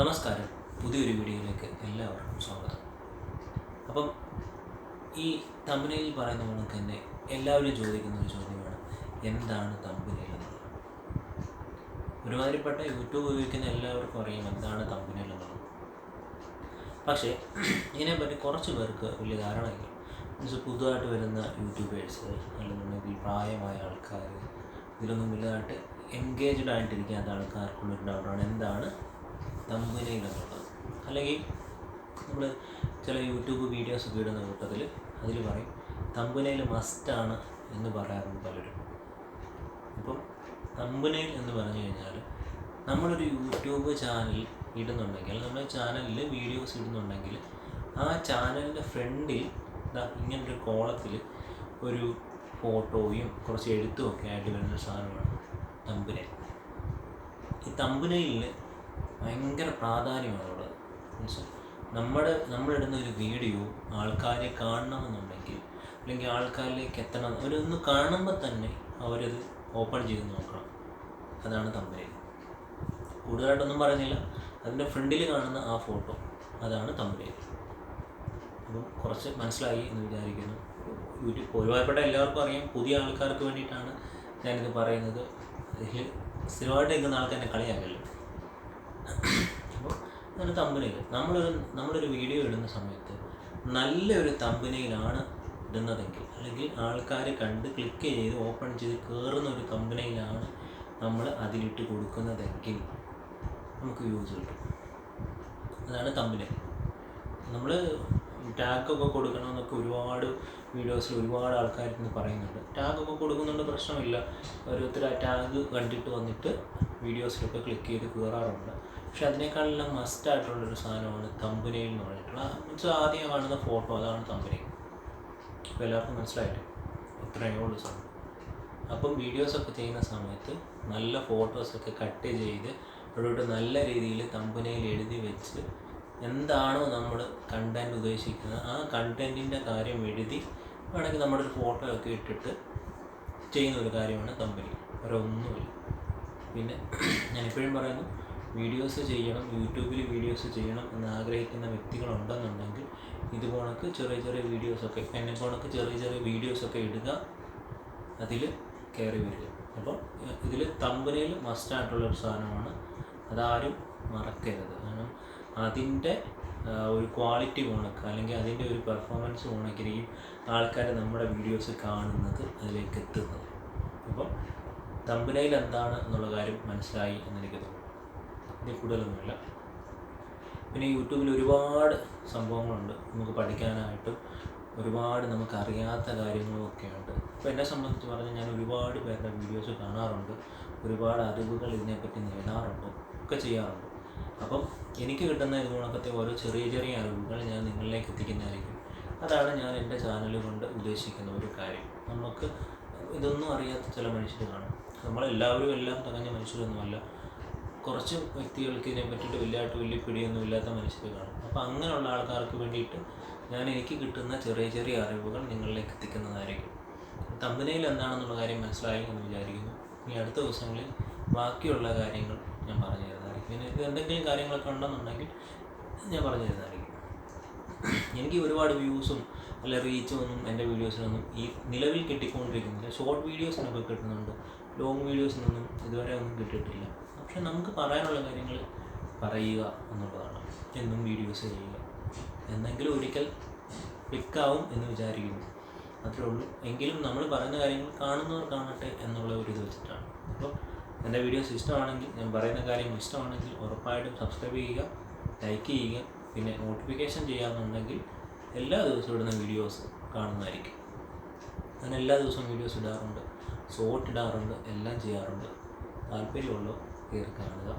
നമസ്കാരം. പുതിയൊരു വീഡിയോയിലേക്ക് എല്ലാവർക്കും സ്വാഗതം. അപ്പം ഈ തമ്പനയിൽ പറയുന്ന കണക്ക് തന്നെ എല്ലാവരും ചോദിക്കുന്ന ഒരു ചോദ്യമാണ്. എന്താണ് തമ്പനയിൽ എന്നുള്ളത് ഒരുമാതിരിപ്പെട്ട യൂട്യൂബ് ഉപയോഗിക്കുന്ന എല്ലാവർക്കും അറിയാം എന്താണ് തമ്പനയിൽ എന്നുള്ളത് പക്ഷേ ഇതിനെപ്പറ്റി കുറച്ച് പേർക്ക് വലിയ ധാരണയില്ല. മീൻസ് പുതുതായിട്ട് വരുന്ന യൂട്യൂബേഴ്സ് അല്ലെന്നുണ്ടെങ്കിൽ പ്രായമായ ആൾക്കാർ ഇതിലൊന്നും വലുതായിട്ട് എൻഗേജ്ഡ് ആയിട്ടിരിക്കാത്ത ആൾക്കാർക്കുള്ളൊരു ഡൗട്ടാണ് എന്താണ് തമ്പനയിൽ എന്നുള്ളത് അല്ലെങ്കിൽ നമ്മൾ ചില യൂട്യൂബ് വീഡിയോസ് ഒക്കെ ഇടുന്ന കൂട്ടത്തിൽ അതിൽ പറയും തമ്പനയിൽ മസ്റ്റാണ് എന്ന് പറയാറുണ്ട് പലരും. അപ്പം തമ്പനയിൽ എന്ന് പറഞ്ഞു കഴിഞ്ഞാൽ നമ്മളൊരു യൂട്യൂബ് ചാനൽ ഇടുന്നുണ്ടെങ്കിൽ നമ്മുടെ ചാനലിൽ വീഡിയോസ് ഇടുന്നുണ്ടെങ്കിൽ ആ ചാനലിന്റെ ഫ്രണ്ടിൽ ഇങ്ങനൊരു കോളത്തിൽ ഒരു ഫോട്ടോയും കുറച്ച് എഴുത്തും ഒക്കെ ആയിട്ട് വരുന്ന സാധനമാണ് തമ്പുനയിൽ ഈ തമ്പനയിൽ ഭയങ്കര പ്രാധാന്യമാണ് അവിടെ മീൻസ് നമ്മുടെ നമ്മളിടുന്ന ഒരു വീഡിയോ ആൾക്കാരെ കാണണമെന്നുണ്ടെങ്കിൽ അല്ലെങ്കിൽ ആൾക്കാരിലേക്ക് എത്തണം അവരൊന്ന് കാണുമ്പോൾ തന്നെ അവരത് ഓപ്പൺ ചെയ്ത് നോക്കണം. അതാണ് തമ്പനയിൽ കൂടുതലായിട്ടൊന്നും പറയുന്നില്ല. അതിന്റെ ഫ്രണ്ടിൽ കാണുന്ന ആ ഫോട്ടോ അതാണ് തമ്പനയിൽ അപ്പം കുറച്ച് മനസ്സിലായി എന്ന് വിചാരിക്കുന്നു. യൂട്യൂബ് ഒരുപാട് എല്ലാവർക്കും അറിയാം. പുതിയ ആൾക്കാർക്ക് വേണ്ടിയിട്ടാണ് ഞാനിത് പറയുന്നത്. സ്ഥിരമായിട്ട് നിൽക്കുന്ന ആൾക്കാരെ കളിയാകല്ലോ അപ്പോൾ അതാണ് തമ്പനയിൽ നമ്മളൊരു നമ്മളൊരു വീഡിയോ ഇടുന്ന സമയത്ത് നല്ലൊരു തമ്പനയിലാണ് ഇടുന്നതെങ്കിൽ അല്ലെങ്കിൽ ആൾക്കാർ കണ്ട് ക്ലിക്ക് ചെയ്ത് ഓപ്പൺ ചെയ്ത് കയറുന്ന ഒരു തമ്പനയിലാണ് നമ്മൾ അതിലിട്ട് കൊടുക്കുന്നതെങ്കിൽ നമുക്ക് യൂസ് കിട്ടും. അതാണ് തമ്പനയിൽ നമ്മൾ ടാഗൊക്കെ കൊടുക്കണമെന്നൊക്കെ ഒരുപാട് വീഡിയോസിൽ ഒരുപാട് ആൾക്കാർ ഇന്ന് പറയുന്നുണ്ട്. ടാഗൊക്കെ കൊടുക്കുന്നുണ്ട് പ്രശ്നമില്ല. ഓരോരുത്തർ ആ ടാഗ് കണ്ടിട്ട് വന്നിട്ട് വീഡിയോസിലൊക്കെ ക്ലിക്ക് ചെയ്ത് കയറാറുണ്ട് പക്ഷെ അതിനേക്കാളെല്ലാം മസ്റ്റായിട്ടുള്ളൊരു സാധനമാണ് തമ്പനയിൽ എന്ന് പറഞ്ഞിട്ടുള്ള മീൻസ് ആദ്യം കാണുന്ന ഫോട്ടോ അതാണ് തമ്പനയിൽ അപ്പോൾ എല്ലാവർക്കും മനസ്സിലായിട്ട് ഇത്രയേ ഉള്ളൂ സാധനം. അപ്പം വീഡിയോസൊക്കെ ചെയ്യുന്ന സമയത്ത് നല്ല ഫോട്ടോസൊക്കെ കട്ട് ചെയ്ത് അവിടോട്ട് നല്ല രീതിയിൽ തമ്പനയിൽ എഴുതി വെച്ച് എന്താണോ നമ്മൾ കണ്ടന്റ് ഉദ്ദേശിക്കുന്നത്. ആ കണ്ടന്റിന്റെ കാര്യം എഴുതി വേണമെങ്കിൽ നമ്മുടെ ഒരു ഫോട്ടോ ഒക്കെ ഇട്ടിട്ട് ചെയ്യുന്ന ഒരു കാര്യമാണ് കമ്പനി വേറെ ഒന്നുമില്ല. പിന്നെ ഞാൻ എപ്പോഴും പറയുന്നു വീഡിയോസ് ചെയ്യണം യൂട്യൂബിൽ വീഡിയോസ് ചെയ്യണം എന്ന് ആഗ്രഹിക്കുന്ന വ്യക്തികളുണ്ടെന്നുണ്ടെങ്കിൽ ഇതുപോണക്ക് ചെറിയ ചെറിയ വീഡിയോസൊക്കെ എന്നെ പോണക്ക് ചെറിയ ചെറിയ വീഡിയോസൊക്കെ ഇടുക അതിൽ കയറി വരിക. അപ്പോൾ ഇതിൽ തമ്പനയിൽ മസ്റ്റായിട്ടുള്ളൊരു സാധനമാണ്. അതാരും മറക്കരുത്. കാരണം അതിന്റെ ഒരു ക്വാളിറ്റി പോണക്ക് അല്ലെങ്കിൽ അതിന്റെ ഒരു പെർഫോമൻസ് പോണക്കിരിക്കും ആൾക്കാർ നമ്മുടെ വീഡിയോസ് കാണുന്നത് അതിലേക്ക് എത്തുന്നത്. അപ്പോൾ തമ്പനയിൽ എന്താണ് എന്നുള്ള കാര്യം മനസ്സിലായി എന്നെനിക്ക് തോന്നുന്നു. ഇതിൽ കൂടുതലൊന്നുമില്ല. പിന്നെ യൂട്യൂബിൽ ഒരുപാട് സംഭവങ്ങളുണ്ട് നമുക്ക് പഠിക്കാനായിട്ടും. ഒരുപാട് നമുക്ക് അറിയാത്ത കാര്യങ്ങളൊക്കെ ഉണ്ട് അപ്പോൾ എന്നെ സംബന്ധിച്ച് പറഞ്ഞാൽ ഞാൻ ഒരുപാട് പേരുടെ വീഡിയോസ് കാണാറുണ്ട്. ഒരുപാട് അറിവുകൾ ഇതിനെപ്പറ്റി നേടാറുണ്ട്. ഒക്കെ ചെയ്യാറുണ്ട്. അപ്പം എനിക്ക് കിട്ടുന്ന ഇതുകൊണ്ടൊക്കെ ഓരോ ചെറിയ ചെറിയ അറിവുകൾ ഞാൻ നിങ്ങളിലേക്ക് എത്തിക്കുന്നതായിരിക്കും. അതാണ് ഞാൻ എന്റെ ചാനൽ കൊണ്ട് ഉദ്ദേശിക്കുന്ന ഒരു കാര്യം. നമുക്ക് ഇതൊന്നും അറിയാത്ത ചില മനുഷ്യർ കാണും നമ്മളെല്ലാവരും എല്ലാം തികഞ്ഞ മനുഷ്യരൊന്നുമല്ല. കുറച്ച് വ്യക്തികൾക്ക് ഇതിനെ പറ്റിയിട്ട് വലിയതായിട്ട് വലിയ പിടിയൊന്നും ഇല്ലാത്ത മനുഷ്യർ കാണും അപ്പോൾ അങ്ങനെയുള്ള ആൾക്കാർക്ക് വേണ്ടിയിട്ട് ഞാൻ എനിക്ക് കിട്ടുന്ന ചെറിയ ചെറിയ അറിവുകൾ നിങ്ങളിലേക്ക് എത്തിക്കുന്നതായിരിക്കും. തമ്പനയിൽ എന്താണെന്നുള്ള കാര്യം മനസ്സിലായി എന്ന് വിചാരിക്കുന്നു. ഇനി അടുത്ത ദിവസങ്ങളിൽ ബാക്കിയുള്ള കാര്യങ്ങൾ ഞാൻ പറഞ്ഞു തരുന്നതായിരിക്കും പിന്നെ ഇത് എന്തെങ്കിലും കാര്യങ്ങളൊക്കെ ഉണ്ടെന്നുണ്ടെങ്കിൽ ഞാൻ പറഞ്ഞു തരുന്നതായിരിക്കും എനിക്ക് ഒരുപാട് വ്യൂസും അല്ല റീച്ചും ഒന്നും എന്റെ വീഡിയോസിനൊന്നും ഈ നിലവിൽ കിട്ടിക്കൊണ്ടിരിക്കുന്നില്ല. ഷോർട്ട് വീഡിയോസിനൊക്കെ കിട്ടുന്നുണ്ട്. ലോങ് വീഡിയോസിനൊന്നും ഇതുവരെ ഒന്നും കിട്ടിയിട്ടില്ല. പക്ഷെ നമുക്ക് പറയാനുള്ള കാര്യങ്ങൾ പറയുക എന്നുള്ളതാണ്. എന്നും വീഡിയോസ് ചെയ്യുക. എന്നെങ്കിലും ഒരിക്കൽ ക്ലിക്കാവും എന്ന് വിചാരിക്കുന്നു. അത്രേ ഉള്ളൂ. എങ്കിലും നമ്മൾ പറയുന്ന കാര്യങ്ങൾ കാണുന്നവർ കാണട്ടെ എന്നുള്ള ഒരു ഇത് വെച്ചിട്ടാണ്. അപ്പോൾ എന്റെ വീഡിയോസ് ഇഷ്ടമാണെങ്കിൽ ഞാൻ പറയുന്ന കാര്യങ്ങൾ ഇഷ്ടമാണെങ്കിൽ ഉറപ്പായിട്ടും സബ്സ്ക്രൈബ് ചെയ്യുക ലൈക്ക് ചെയ്യുക പിന്നെ നോട്ടിഫിക്കേഷൻ ചെയ്യാമെന്നുണ്ടെങ്കിൽ എല്ലാ ദിവസവും ഇടുന്ന വീഡിയോസ് കാണുന്നതായിരിക്കും. ഞാൻ എല്ലാ ദിവസവും വീഡിയോസ് ഇടാറുണ്ട് ഷോർട്ട് ഇടാറുണ്ട് എല്ലാം ചെയ്യാറുണ്ട്. താല്പര്യമുള്ളവർ കയറി കാണുക.